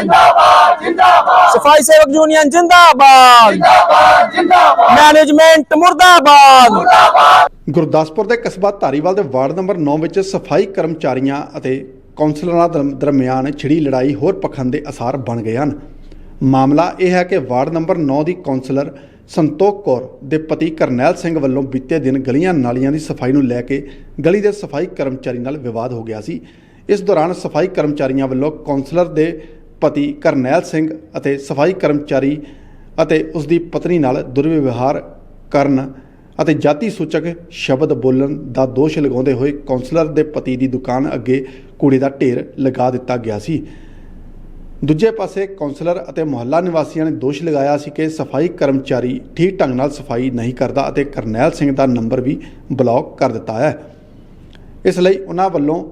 ਜਿੰਦਾਬਾਦ ਜਿੰਦਾਬਾਦ। ਜਿੰਦਾਬਾਦ ਸਫ਼ਾਈ ਸੇਵਕ ਯੂਨੀਅਨ ਜਿੰਦਾਬਾਦ। ਜਿੰਦਾਬਾਦ ਜਿੰਦਾਬਾਦ। ਮੈਨੇਜਮੈਂਟ ਮੁਰਦਾਬਾਦ। ਮੁਰਦਾਬਾਦ। ਗੁਰਦਾਸਪੁਰ ਦੇ ਕਸਬਾ ਧਾਰੀਵਾਲ ਦੇ ਵਾਰਡ ਨੰਬਰ 9 ਵਿੱਚ ਸਫ਼ਾਈ ਕਰਮਚਾਰੀਆਂ ਅਤੇ ਕੌਂਸਲਰਾਂ ਦਰ- ਦਰਮਿਆਨ ਛਿੜੀ ਲੜਾਈ ਹੋਰ ਪਖੰਡ ਦੇ ਅਸਾਰ ਬਣ ਗਏ ਹਨ। ਮਾਮਲਾ ਇਹ ਹੈ ਕਿ ਵਾਰਡ ਨੰਬਰ 9 ਦੀ ਕੌਂਸਲਰ ਸੰਤੋਖ ਕੌਰ ਦੇ ਪਤੀ ਕਰਨੈਲ ਸਿੰਘ ਵੱਲੋਂ ਬੀਤੇ ਦਿਨ ਗਲੀਆਂ ਨਾਲੀਆਂ ਦੀ ਸਫ਼ਾਈ ਨੂੰ ਲੈ ਕੇ ਗਲੀ ਦੇ ਸਫ਼ਾਈ ਕਰਮਚਾਰੀ ਨਾਲ ਵਿਵਾਦ ਹੋ ਗਿਆ ਸੀ। ਇਸ ਦੌਰਾਨ ਸਫ਼ਾਈ ਕਰਮਚਾਰੀਆਂ ਵੱਲੋਂ ਕੌਂਸਲਰ ਦੇ ਪਤੀ ਕਰਨੈਲ ਸਿੰਘ ਅਤੇ ਸਫ਼ਾਈ ਕਰਮਚਾਰੀ ਅਤੇ ਉਸ ਦੀ ਪਤਨੀ ਨਾਲ ਦੁਰਵਿਵਹਾਰ ਕਰਨ ਅਤੇ ਜਾਤੀ ਸੂਚਕ ਸ਼ਬਦ ਬੋਲਣ ਦਾ ਦੋਸ਼ ਲਗਾਉਂਦੇ ਹੋਏ ਕਾਉਂਸਲਰ ਦੇ ਪਤੀ ਦੀ ਦੁਕਾਨ ਅੱਗੇ ਕੂੜੇ ਦਾ ਢੇਰ ਲਗਾ ਦਿੱਤਾ ਗਿਆ ਸੀ। ਦੂਜੇ ਪਾਸੇ ਕਾਉਂਸਲਰ ਅਤੇ ਮੁਹੱਲਾ ਨਿਵਾਸੀਆਂ ਨੇ ਦੋਸ਼ ਲਗਾਇਆ ਸੀ ਕਿ ਸਫ਼ਾਈ ਕਰਮਚਾਰੀ ਠੀਕ ਢੰਗ ਨਾਲ ਸਫ਼ਾਈ ਨਹੀਂ ਕਰਦਾ ਅਤੇ ਕਰਨੈਲ ਸਿੰਘ ਦਾ ਨੰਬਰ ਵੀ ਬਲੌਕ ਕਰ ਦਿੱਤਾ ਹੈ। ਇਸ ਲਈ ਉਹਨਾਂ ਵੱਲੋਂ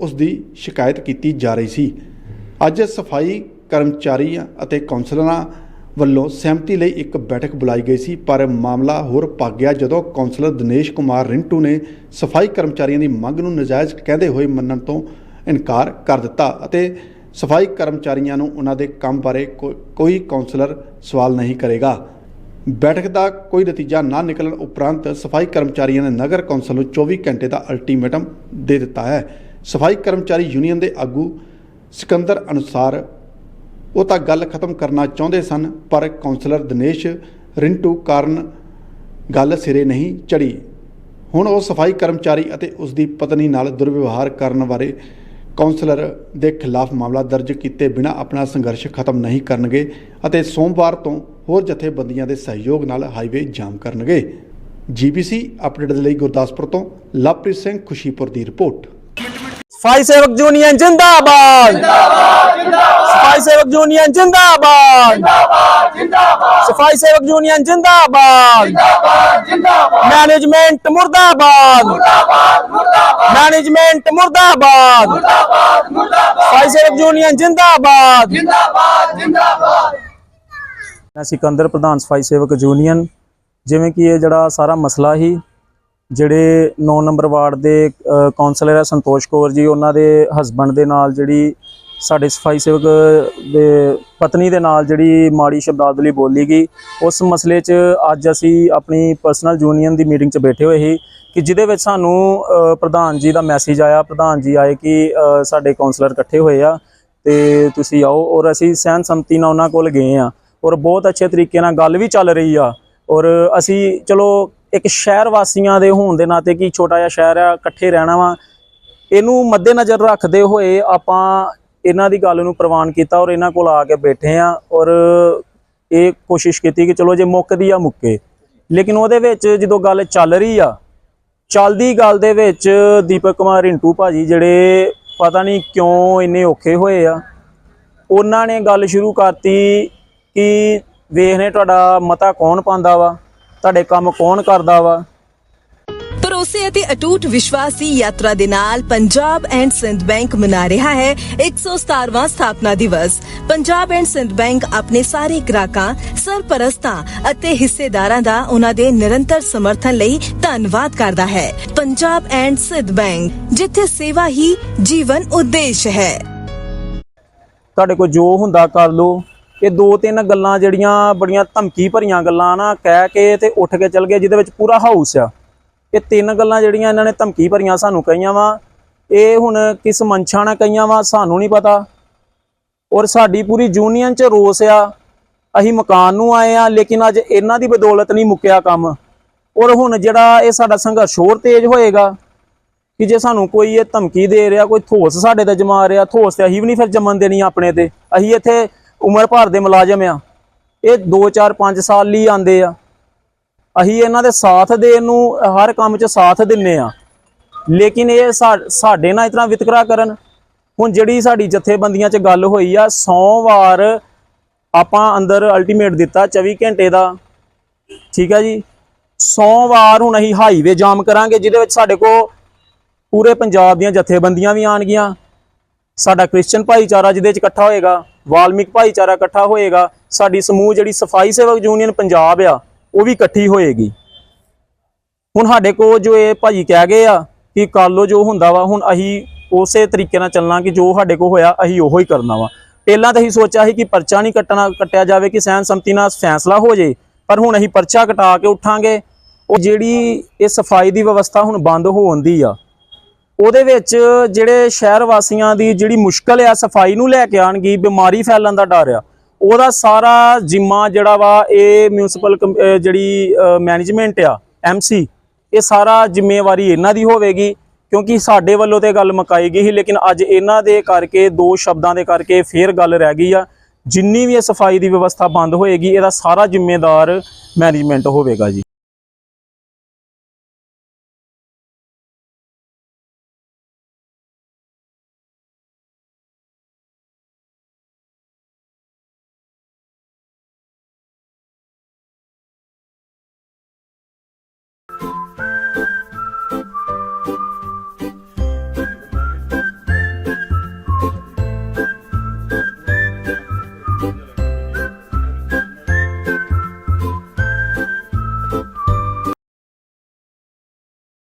ਉਸ ਦੀ ਸ਼ਿਕਾਇਤ ਕੀਤੀ ਜਾ ਰਹੀ ਸੀ। ਅੱਜ ਸਫ਼ਾਈ ਕਰਮਚਾਰੀਆਂ ਅਤੇ ਕਾਉਂਸਲਰਾਂ ਵੱਲੋਂ ਸਹਿਮਤੀ ਲਈ ਇੱਕ ਬੈਠਕ ਬੁਲਾਈ ਗਈ ਸੀ, ਪਰ ਮਾਮਲਾ ਹੋਰ ਪੱਕ ਗਿਆ ਜਦੋਂ ਕਾਉਂਸਲਰ ਦਿਨੇਸ਼ ਕੁਮਾਰ ਰਿੰਟੂ ਨੇ ਸਫ਼ਾਈ ਕਰਮਚਾਰੀਆਂ ਦੀ ਮੰਗ ਨੂੰ ਨਜਾਇਜ਼ ਕਹਿੰਦੇ ਹੋਏ ਮੰਨਣ ਤੋਂ ਇਨਕਾਰ ਕਰ ਦਿੱਤਾ ਅਤੇ ਸਫ਼ਾਈ ਕਰਮਚਾਰੀਆਂ ਨੂੰ ਉਹਨਾਂ ਦੇ ਕੰਮ ਬਾਰੇ ਕੋਈ ਕਾਉਂਸਲਰ ਸਵਾਲ ਨਹੀਂ ਕਰੇਗਾ। ਬੈਠਕ ਦਾ ਕੋਈ ਨਤੀਜਾ ਨਾ ਨਿਕਲਣ ਉਪਰੰਤ ਸਫ਼ਾਈ ਕਰਮਚਾਰੀਆਂ ਨੇ ਨਗਰ ਕੌਂਸਲ ਨੂੰ 24 ਘੰਟੇ ਦਾ ਅਲਟੀਮੇਟਮ ਦੇ ਦਿੱਤਾ ਹੈ। ਸਫ਼ਾਈ ਕਰਮਚਾਰੀ ਯੂਨੀਅਨ ਦੇ ਆਗੂ ਸਿਕੰਦਰ ਅਨੁਸਾਰ, ਉਹ ਤਾਂ ਗੱਲ ਖਤਮ ਕਰਨਾ ਚਾਹੁੰਦੇ ਸਨ, ਪਰ ਕਾਉਂਸਲਰ ਦਿਨੇਸ਼ ਰਿੰਟੂ ਕਾਰਨ ਗੱਲ ਸਿਰੇ ਨਹੀਂ ਚੜੀ ਹੁਣ ਉਹ ਸਫ਼ਾਈ ਕਰਮਚਾਰੀ ਅਤੇ ਉਸ ਦੀ ਪਤਨੀ ਨਾਲ ਦੁਰਵਿਵਹਾਰ ਕਰਨ ਬਾਰੇ ਕਾਉਂਸਲਰ ਦੇ ਖਿਲਾਫ ਮਾਮਲਾ ਦਰਜ ਕੀਤੇ ਬਿਨਾ ਆਪਣਾ ਸੰਘਰਸ਼ ਖਤਮ ਨਹੀਂ ਕਰਨਗੇ ਅਤੇ ਸੋਮਵਾਰ ਤੋਂ ਹੋਰ ਜਥੇਬੰਦੀਆਂ ਦੇ ਸਹਿਯੋਗ ਨਾਲ ਹਾਈਵੇ ਜਾਮ ਕਰਨਗੇ। ਜੀਬੀਸੀ ਅਪਡੇਟ ਦੇ ਲਈ ਗੁਰਦਾਸਪੁਰ ਤੋਂ ਲਵਪ੍ਰੀਤ ਸਿੰਘ ਖੁਸ਼ੀਪੁਰ ਦੀ ਰਿਪੋਰਟ। ਸਫ਼ਾਈ ਸੇਵਕ ਯੂਨੀਅਨ ਜਿੰਦਾਬਾਦ। ਸਫ਼ਾਈ ਸੇਵਕ ਯੂਨੀਅਨ ਜਿੰਦਾਬਾਦ। ਜਿੰਦਾਬਾਦ ਜਿੰਦਾਬਾਦ ਸਫ਼ਾਈ ਸੇਵਕ ਯੂਨੀਅਨ ਜਿੰਦਾਬਾਦ। ਜਿੰਦਾਬਾਦ ਜਿੰਦਾਬਾਦ ਮੈਨੇਜਮੈਂਟ ਮੁਰਦਾਬਾਦ। ਮੁਰਦਾਬਾਦ ਮੁਰਦਾਬਾਦ ਮੈਨੇਜਮੈਂਟ ਮੁਰਦਾਬਾਦ। ਮੁਰਦਾਬਾਦ ਮੁਰਦਾਬਾਦ ਸਫ਼ਾਈ ਸੇਵਕ ਯੂਨੀਅਨ ਜਿੰਦਾਬਾਦ। ਜਿੰਦਾਬਾਦ ਜਿੰਦਾਬਾਦ ਮੈਂ ਸਿਕੰਦਰ ਪ੍ਰਧਾਨ ਸਫ਼ਾਈ ਸੇਵਕ ਯੂਨੀਅਨ। ਜਿਵੇਂ ਕਿ ਇਹ ਜਿਹੜਾ ਸਾਰਾ ਮਸਲਾ ਹੀ ਜਿਹੜੇ 9 ਨੰਬਰ ਵਾਰਡ ਦੇ ਅ, ਕਾਉਂਸਲਰ ਹੈ ਸੰਤੋਸ਼ ਕੌਰ ਜੀ ਉਹਨਾਂ ਦੇ ਹਸਬੰਡ ਦੇ ਨਾਲ ਜਿਹੜੀ ਸਾਡੇ ਸਫ਼ਾਈ ਸੇਵਕ ਦੇ ਪਤਨੀ ਦੇ ਨਾਲ ਜਿਹੜੀ ਮਾੜੀ ਸ਼ਬਦਾਵਲੀ ਬੋਲੀ ਗਈ ਉਸ ਮਸਲੇ 'ਚ ਅੱਜ ਅਸੀਂ ਆਪਣੀ ਪਰਸਨਲ ਯੂਨੀਅਨ ਦੀ ਮੀਟਿੰਗ 'ਚ ਬੈਠੇ ਹੋਏ ਸੀ ਕਿ ਜਿਹਦੇ ਵਿੱਚ ਸਾਨੂੰ ਪ੍ਰਧਾਨ ਜੀ ਦਾ ਮੈਸੇਜ ਆਇਆ ਪ੍ਰਧਾਨ ਜੀ ਆਏ ਕਿ ਸਾਡੇ ਕਾਉਂਸਲਰ ਇਕੱਠੇ ਹੋਏ ਆ ਤੇ ਤੁਸੀਂ ਆਓ ਔਰ ਅਸੀਂ ਸਹਿਨ ਸੰਮਤੀ ਨਾਲ ਉਹਨਾਂ ਕੋਲ ਗਏ ਆ ਔਰ ਬਹੁਤ ਅੱਛੇ ਤਰੀਕੇ ਨਾਲ ਗੱਲ ਵੀ ਚੱਲ ਰਹੀ ਆ ਔਰ ਅਸੀਂ ਚਲੋ ਇੱਕ ਸ਼ਹਿਰ ਵਾਸੀਆਂ ਦੇ ਹੋਣ ਦੇ ਨਾਤੇ ਕਿ ਛੋਟਾ ਜਿਹਾ ਸ਼ਹਿਰ ਆ, ਇਕੱਠੇ ਰਹਿਣਾ ਵਾ। ਇਹਨੂੰ ਮੱਦੇਨਜ਼ਰ ਰੱਖਦੇ ਹੋਏ ਆਪਾਂ ਇਹਨਾਂ ਦੀ ਗੱਲ ਨੂੰ ਪ੍ਰਵਾਨ ਕੀਤਾ ਔਰ ਇਹਨਾਂ ਕੋਲ ਆ ਕੇ ਬੈਠੇ ਆ ਔਰ ਇਹ ਕੋਸ਼ਿਸ਼ ਕੀਤੀ ਕਿ ਚਲੋ ਜੇ ਮੁੱਕਦੀ ਆ ਮੁੱਕੇ। ਲੇਕਿਨ ਉਹਦੇ ਵਿੱਚ ਜਦੋਂ ਗੱਲ ਚੱਲ ਰਹੀ ਆ, ਚੱਲਦੀ ਗੱਲ ਦੇ ਵਿੱਚ ਦੀਪਕ ਕੁਮਾਰ ਰਿੰਟੂ ਭਾਜੀ ਜਿਹੜੇ ਪਤਾ ਨਹੀਂ ਕਿਉਂ ਇੰਨੇ ਔਖੇ ਹੋਏ ਆ, ਉਹਨਾਂ ਨੇ ਗੱਲ ਸ਼ੁਰੂ ਕਰਤੀ ਕਿ ਵੇਖਨੇ ਤੁਹਾਡਾ ਮਤਾ ਕੌਣ ਪਾਉਂਦਾ ਵਾ। ਤੁਹਾਡੇ ਕੰਮ ਕੌਣ ਕਰਦਾ ਵਾ? ਭਰੋਸੇ ਅਤੇ ਅਟੂਟ ਵਿਸ਼ਵਾਸੀ ਯਾਤਰਾ ਦੇ ਨਾਲ ਪੰਜਾਬ ਐਂਡ ਸਿੰਧ ਬੈਂਕ ਮਨਾ ਰਿਹਾ ਹੈ 117ਵਾਂ ਸਥਾਪਨਾ ਦਿਵਸ। ਪੰਜਾਬ ਐਂਡ ਸਿੰਧ ਬੈਂਕ ਆਪਣੇ ਸਾਰੇ ਗ੍ਰਾਹਕਾਂ ਸਰਪ੍ਰਸਤਾਂ ਅਤੇ ਹਿੱਸੇਦਾਰਾਂ ਦਾ ਉਹਨਾਂ ਦੇ ਨਿਰੰਤਰ ਸਮਰਥਨ ਲਈ ਧੰਨਵਾਦ ਕਰਦਾ ਹੈ। ਪੰਜਾਬ ਐਂਡ ਸਿੰਧ ਬੈਂਕ ਜਿੱਥੇ ਸੇਵਾ ਹੀ ਜੀਵਨ ਉਦੇਸ਼ ਹੈ। ਤੁਹਾਡੇ ਕੋਲ ਜੋ ਹੁੰਦਾ ਕਰ ਲਓ। ਇਹ ਦੋ ਤਿੰਨ ਗੱਲਾਂ ਜਿਹੜੀਆਂ ਬੜੀਆਂ ਧਮਕੀ ਭਰੀਆਂ ਗੱਲਾਂ ਨਾ ਕਹਿ ਕੇ ਤੇ ਉੱਠ ਕੇ ਚੱਲ ਗਏ, ਜਿਹਦੇ ਵਿੱਚ ਪੂਰਾ ਹਾਊਸ ਆ। ਇਹ ਤਿੰਨ ਗੱਲਾਂ ਜਿਹੜੀਆਂ ਇਹਨਾਂ ਨੇ ਧਮਕੀ ਭਰੀਆਂ ਸਾਨੂੰ ਕਹੀਆਂ ਵਾ। ਇਹ ਹੁਣ ਕਿਸ ਮਨਸ਼ਾ ਨਾਲ ਕਹੀਆਂ ਵਾ, ਸਾਨੂੰ ਨਹੀਂ ਪਤਾ। ਔਰ ਸਾਡੀ ਪੂਰੀ ਯੂਨੀਅਨ ਚ ਰੋਸ ਆ। ਅਸੀਂ ਮਕਾਨ ਨੂੰ ਆਏ ਆ, ਲੇਕਿਨ ਅੱਜ ਇਹਨਾਂ ਦੀ ਬਦੌਲਤ ਨਹੀਂ ਮੁੱਕਿਆ ਕੰਮ। ਔਰ ਹੁਣ ਜਿਹੜਾ ਇਹ ਸਾਡਾ ਸੰਘਰਸ਼ ਹੋਰ ਤੇਜ਼ ਹੋਏਗਾ ਕਿ ਜੇ ਸਾਨੂੰ ਕੋਈ ਇਹ ਧਮਕੀ ਦੇ ਰਿਹਾ, ਕੋਈ ਥੋਸ ਸਾਡੇ ਤੇ ਜਮਾ ਰਿਹਾ ਥੋਸ ਤੇ ਅਸੀਂ ਵੀ ਨਹੀਂ ਫਿਰ ਜੰਮਣ ਦੇਣੀ ਆਪਣੇ ਤੇ। ਅਸੀਂ ਇੱਥੇ ਉਮਰ ਭਰ ਦੇ ਮੁਲਾਜ਼ਮ ਆ। ਇਹ 2 4 5 ਸਾਲ ਲਈ ਆਂਦੇ ਆ। ਅਸੀਂ ਇਹਨਾਂ ਦੇ ਸਾਥ ਦੇਣ ਨੂੰ ਹਰ ਕੰਮ 'ਚ ਸਾਥ ਦਿੰਨੇ ਆ। ਲੇਕਿਨ ਇਹ ਸਾਡੇ ਨਾਲ ਇਤਨਾ ਵਿਤਕਰਾ ਕਰਨ, ਹੁਣ ਜਿਹੜੀ ਸਾਡੀ ਜਥੇਬੰਦੀਆਂ 'ਚ ਗੱਲ ਹੋਈ ਆ, ਸੋਮਵਾਰ ਆਪਾਂ ਅੰਦਰ ਅਲਟੀਮੇਟ ਦਿੱਤਾ 24 ਘੰਟੇ ਦਾ। ਠੀਕ ਹੈ ਜੀ? ਸੋਮਵਾਰ ਹੁਣ ਅਸੀਂ ਹਾਈਵੇ ਜਾਮ ਕਰਾਂਗੇ, ਜਿਹਦੇ ਵਿੱਚ ਸਾਡੇ ਕੋਲ ਪੂਰੇ ਪੰਜਾਬ ਦੀਆਂ ਜਥੇਬੰਦੀਆਂ ਵੀ ਆਣਗੀਆਂ ਸਾਡਾ ਕ੍ਰਿਸਚੀਅਨ ਭਾਈਚਾਰਾ ਜਿਹਦੇ ਚ ਇਕੱਠਾ ਹੋਏਗਾ। ਵਾਲਮਿਕ ਭਾਈਚਾਰਾ ਇਕੱਠਾ ਹੋਏਗਾ, ਸਾਡੀ ਸਮੂਹ ਜਿਹੜੀ ਸਫ਼ਾਈ ਸੇਵਕ ਯੂਨੀਅਨ ਪੰਜਾਬ ਆ, ਉਹ ਵੀ ਇਕੱਠੀ ਹੋਏਗੀ। ਹੁਣ ਸਾਡੇ ਕੋਲ ਜੋ ਇਹ ਭਾਜੀ ਕਹਿ ਗਏ ਆ ਕਿ ਕਰ ਲੋ ਜੋ ਹੁੰਦਾ ਵਾ, ਹੁਣ ਅਸੀਂ ਉਸੇ ਤਰੀਕੇ ਨਾਲ ਚੱਲਣਾ ਕਿ ਜੋ ਸਾਡੇ ਕੋਲ ਹੋਇਆ, ਅਸੀਂ ਉਹੋ ਹੀ ਕਰਨਾ ਵਾ। ਪਹਿਲਾਂ ਤਾਂ ਅਸੀਂ ਸੋਚਿਆ ਸੀ ਕਿ ਪਰਚਾ ਨਹੀਂ ਕੱਟਣਾ, ਕੱਟਿਆ ਜਾਵੇ ਕਿ ਸਹਿਨ ਸੰਮਤੀ ਨਾਲ ਫੈਸਲਾ ਹੋ ਜੇ, ਪਰ ਹੁਣ ਅਸੀਂ ਪਰਚਾ ਕਟਾ ਕੇ ਉਠਾਂਗੇ। ਉਹ ਜਿਹੜੀ ਇਹ ਸਫ਼ਾਈ ਦੀ ਵਿਵਸਥਾ ਹੁਣ ਬੰਦ ਹੋਣ ਦੀ ਆ ਉਹਦੇ ਵਿੱਚ ਜਿਹੜੇ ਸ਼ਹਿਰ ਵਾਸੀਆਂ ਦੀ ਜਿਹੜੀ ਮੁਸ਼ਕਲ ਆ, ਸਫ਼ਾਈ ਨੂੰ ਲੈ ਕੇ ਆਣਗੀ ਬਿਮਾਰੀ ਫੈਲਣ ਦਾ ਡਰ ਆ, ਉਹਦਾ ਸਾਰਾ ਜ਼ਿੰਮਾ ਜਿਹੜਾ ਵਾ, ਇਹ ਮਿਊਨਿਸਪਲ ਜਿਹੜੀ ਮੈਨੇਜਮੈਂਟ ਆ ਐਮਸੀ ਇਹ ਸਾਰਾ ਜ਼ਿੰਮੇਵਾਰੀ ਇਹਨਾਂ ਦੀ ਹੋਵੇਗੀ, ਕਿਉਂਕਿ ਸਾਡੇ ਵੱਲੋਂ ਤੇ ਗੱਲ ਮਕਾਈ ਗਈ ਸੀ, ਲੇਕਿਨ ਅੱਜ ਇਹਨਾਂ ਦੇ ਕਰਕੇ, ਦੋ ਸ਼ਬਦਾਂ ਦੇ ਕਰਕੇ ਫੇਰ ਗੱਲ ਰਹਿ ਗਈ ਆ, ਜਿੰਨੀ ਵੀ ਇਹ ਸਫ਼ਾਈ ਦੀ ਵਿਵਸਥਾ ਬੰਦ ਹੋਏਗੀ, ਇਹਦਾ ਸਾਰਾ ਜ਼ਿੰਮੇਦਾਰ ਮੈਨੇਜਮੈਂਟ ਹੋਵੇਗਾ ਜੀ।